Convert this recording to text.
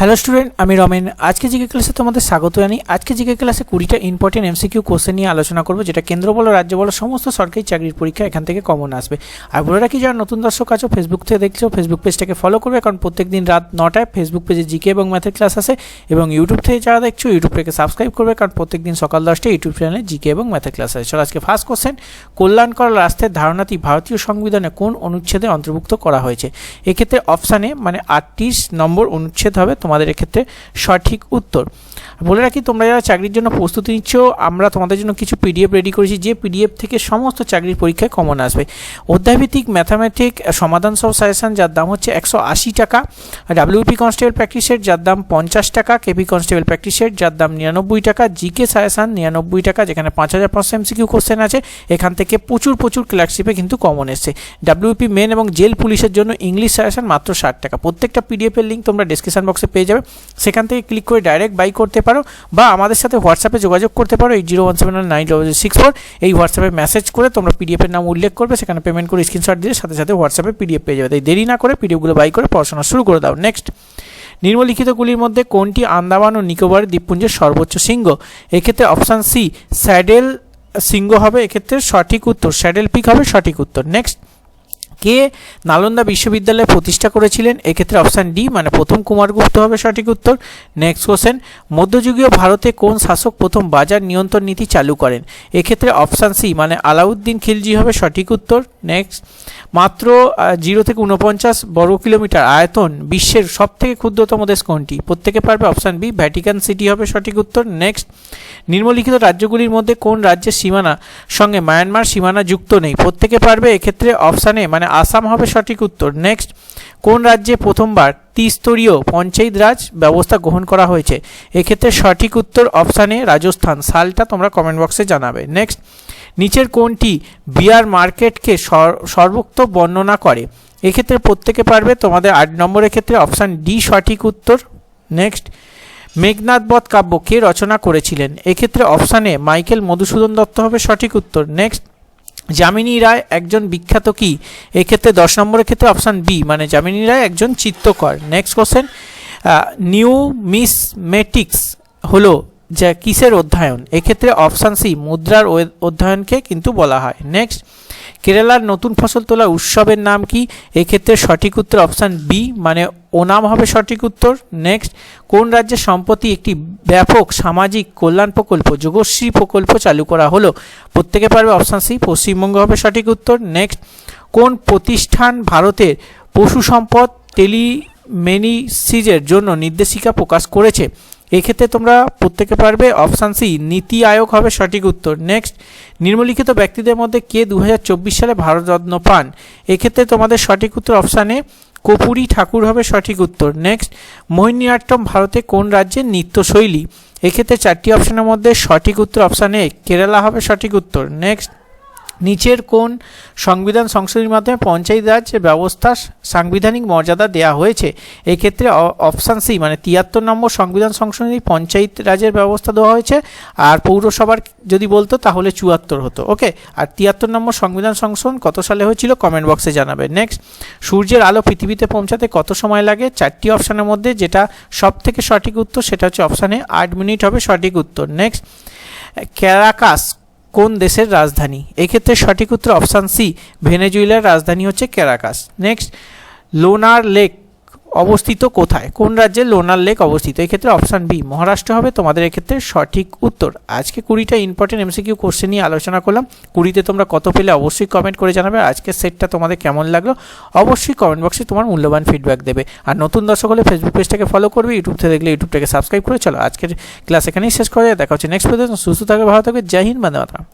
Hello student আমি রমেন। আজকে GK ক্লাসে তোমাদের স্বাগত জানাই আজকে জিকে ক্লাসে কুড়িটা ইম্পর্টেন্ট এমসিকিউ কোশ্চেন নিয়ে আলোচনা করব, যেটা কেন্দ্র বলো, রাজ্য বলো, সমস্ত সরকারি চাকরির পরীক্ষা এখান থেকে কমন আসবে। আর বলে রাখি, যারা নতুন দর্শক আছো ফেসবুক থেকে দেখছ ফেসবুক পেজটাকে ফলো করবে, কারণ প্রত্যেক দিন রাত নটায় ফেসবুক পেজে জিকে এবং ম্যাথের ক্লাস আসে। এবং ইউটিউব থেকে যারা দেখছ ইউটিউবটাকে সাবস্ক্রাইব করবে, কারণ প্রত্যেক দিন সকাল দশটায় ইউটিউব চ্যানেলে জিকে এবং ম্যাথের ক্লাস আসে। চলো আজকে ফার্স্ট কোশ্চেন কল্যাণকর রাষ্ট্রের ধারণাটি ভারতীয় সংবিধানে কোন অনুচ্ছেদে অন্তর্ভুক্ত করা হয়েছে? এক্ষেত্রে অপশানে মানে আটত্রিশ নম্বর অনুচ্ছেদ হবে তোমাদের এক্ষেত্রে সঠিক উত্তর। বলে রাখি, তোমরা যারা চাকরির জন্য প্রস্তুতি নিচ্ছ, আমরা তোমাদের জন্য কিছু পিডিএফ রেডি করেছি, যে পিডিএফ থেকে সমস্ত চাকরির পরীক্ষায় কমন আসবে। অধ্যায়ভিত্তিক ম্যাথামেটিক সমাধান সহ সাজেশন যার দাম হচ্ছে একশো আশি টাকা। ডাব্লিউপি কনস্টেবল প্র্যাকটিস সেট যার দাম পঞ্চাশ টাকা। কেপি কনস্টেবল প্র্যাকটিস সেট যার দাম নিরানব্বই টাকা। জিকে সাজেশন নিরানব্বই টাকা, যেখানে পাঁচ হাজার পাঁচশো এমসিকিউ কোশ্চেন আছে। এখান থেকে প্রচুর প্রচুর ক্লার্কশিপে কিন্তু কমন এসছে। ডাব্লিউপি মেন এবং জেল পুলিশের জন্য ইংলিশ সাজেশন মাত্র ষাট টাকা। প্রত্যেকটা পিডিএফের লিঙ্ক তোমরা ডিসক্রিপশন বক্সে পেয়ে যাবে। সেখান থেকে ক্লিক করে ডাইরেক্ট বাই করতে পারো বা আমাদের সাথে হোয়াটসঅ্যাপে যোগাযোগ করতে পারো এই zero one seven nine double six four এই হোয়াটসঅ্যাপে মেসেজ করে তোমরা পিডিএফের নাম উল্লেখ করবে, সেখানে পেমেন্ট করে স্ক্রিনশট দিয়ে সাথে সাথে হোয়াটসঅ্যাপে পিডিএফ পেয়ে যাবে। তাই দেরি না করে পিডিএফগুলো বাই করে পড়াশোনা শুরু করে দাও। নেক্সট নিম্নলিখিতগুলির মধ্যে কোনটি আন্দামান ও নিকোবর দ্বীপপুঞ্জের সর্বোচ্চ শৃঙ্গ? এক্ষেত্রে অপশান সি স্যাডেল শৃঙ্গ হবে, এক্ষেত্রে সঠিক উত্তর, স্যাডেল পিক হবে, সঠিক উত্তর। নেক্সট কে নালন্দা বিশ্ববিদ্যালয় প্রতিষ্ঠা করেছিলেন? এক্ষেত্রে অপশান ডি মানে প্রথম কুমারগুপ্ত হবে সঠিক উত্তর। নেক্সট কোশ্চেন মধ্যযুগীয় ভারতে কোন শাসক প্রথম বাজার নিয়ন্ত্রণ নীতি চালু করেন? এক্ষেত্রে অপশান সি মানে আলাউদ্দিন খিলজি হবে সঠিক উত্তর। নেক্সট মাত্র জিরো থেকে উনপঞ্চাশ বর্গ কিলোমিটার আয়তন বিশ্বের সব থেকে ক্ষুদ্রতম দেশ কোনটি? প্রত্যেকে পারবে অপশান বি ভ্যাটিকান সিটি হবে সঠিক উত্তর। নেক্সট নিম্নলিখিত রাজ্যগুলির মধ্যে কোন রাজ্যের সীমানা সঙ্গে মায়ানমার সীমানা যুক্ত নেই? প্রত্যেকে পারবে এক্ষেত্রে অপশানে মানে আসাম হবে সঠিক উত্তর। নেক্সট কোন রাজ্যে প্রথমবার ত্রিস্তরীয় পঞ্চায়েত রাজ ব্যবস্থা গ্রহণ করা হয়েছে? এক্ষেত্রে সঠিক উত্তর অপশানে রাজস্থান। সালটা তোমরা কমেন্ট বক্সে জানাবে। নেক্সট নিচের কোনটি বিয়ার মার্কেটকে সর্বোক্ত বর্ণনা করে? এক্ষেত্রে প্রত্যেকে পারবে তোমাদের আট নম্বরের ক্ষেত্রে অপশান ডি সঠিক উত্তর। নেক্সট মেঘনাথ বধ কাব্য কে রচনা করেছিলেন? এক্ষেত্রে অপশানে মাইকেল মধুসূদন দত্ত হবে সঠিক উত্তর। নেক্সট যামিনী রায় একজন বিখ্যাত কি? এক্ষেত্রে দশ নম্বরের ক্ষেত্রে অপশান বি মানে যামিনী রায় একজন চিত্রকর। নেক্সট কোশ্চেন নিউ মিসমেটিক্স হলো যা কিসের অধ্যয়ন? এক্ষেত্রে অপশান সি মুদ্রার অধ্যয়নকে কিন্তু বলা হয়। নেক্সট কেরালার নতুন ফসল তোলার উৎসবের নাম কি? এক্ষেত্রে সঠিক উত্তর অপশান বি মানে ওনাম হবে সঠিক উত্তর। নেক্সট কোন রাজ্যে সম্প্রতি একটি ব্যাপক সামাজিক কল্যাণ প্রকল্প, যোগশ্রী প্রকল্প চালু করা হলো? প্রত্যেকে পারবে অপশান সি পশ্চিমবঙ্গ হবে সঠিক উত্তর। নেক্সট কোন প্রতিষ্ঠান ভারতের পশু সম্পদ টেলিমেনিসিজের জন্য নির্দেশিকা প্রকাশ করেছে? এক্ষেত্রে তোমরা প্রত্যেকে পারবে অপশান সি নীতি আয়োগ হবে সঠিক উত্তর। নেক্সট নিম্নলিখিত ব্যক্তিদের মধ্যে কে দু হাজার চব্বিশ সালে ভারতরত্ন পান? এক্ষেত্রে তোমাদের সঠিক উত্তর অপশানে কপুরী ঠাকুর হবে সঠিক উত্তর। নেক্সট মোহিনীআট্টম ভারতে কোন রাজ্যের নৃত্যশৈলী? এক্ষেত্রে চারটি অপশানের মধ্যে সঠিক উত্তর অপশানে কেরালা হবে সঠিক উত্তর। নেক্সট নিচের কোন সংবিধান সংশোধনীর মাধ্যমে পঞ্চায়েত রাজ্যের ব্যবস্থা সাংবিধানিক মর্যাদা দেওয়া হয়েছে। এক্ষেত্রে অপশান সি মানে তিয়াত্তর নম্বর সংবিধান সংশোধনী পঞ্চায়েত রাজের ব্যবস্থা দেওয়া হয়েছে। আর পৌরসভার যদি বলতো, তাহলে চুয়াত্তর হতো, ওকে? আর তিয়াত্তর নম্বর সংবিধান সংশোধন কত সালে হয়েছিল? কমেন্ট বক্সে জানাবে নেক্সট সূর্যের আলো পৃথিবীতে পৌঁছাতে কত সময় লাগে? চারটি অপশানের মধ্যে যেটা সব থেকে সঠিক উত্তর, সেটা হচ্ছে অপশানে আট মিনিট হবে সঠিক উত্তর। নেক্সট ক্যারাকাস কোন দেশের রাজধানী? এক্ষেত্রে সঠিক উত্তর অপশান সি, ভেনেজুয়েলার রাজধানী হচ্ছে ক্যারাকাস। নেক্সট, লোনার লেক অবস্থিত কোথায়? কোন রাজ্যে লোনার লেক অবস্থিত? এক্ষেত্রে অপশান বি, মহারাষ্ট্র হবে। তোমাদের এক্ষেত্রে সঠিক উত্তর। আজকে কুড়িটা ইম্পর্টেন্ট এমসিকিউ কোশ্চেন নিয়ে আলোচনা করলাম। কুড়িতে তোমরা কত পেলে অবশ্যই কমেন্ট করে জানাবে। আজকের সেটটা তোমাদের কেমন লাগল? অবশ্যই কমেন্ট বক্সে তোমার মূল্যবান ফিডব্যাক দেবে। আর নতুন দর্শক হলে ফেসবুক পেজটাকে ফলো করবে ইউটিউব থেকে দেখলে ইউটিউবটাকে সাবস্ক্রাইব করে চলো। আজকের ক্লাস এখানেই শেষ করে দেখা হচ্ছে নেক্সট পর্যন্ত সুস্থ থাকবে ভালো থাকবে জয় হিন্দ, বন্দে মাতরম।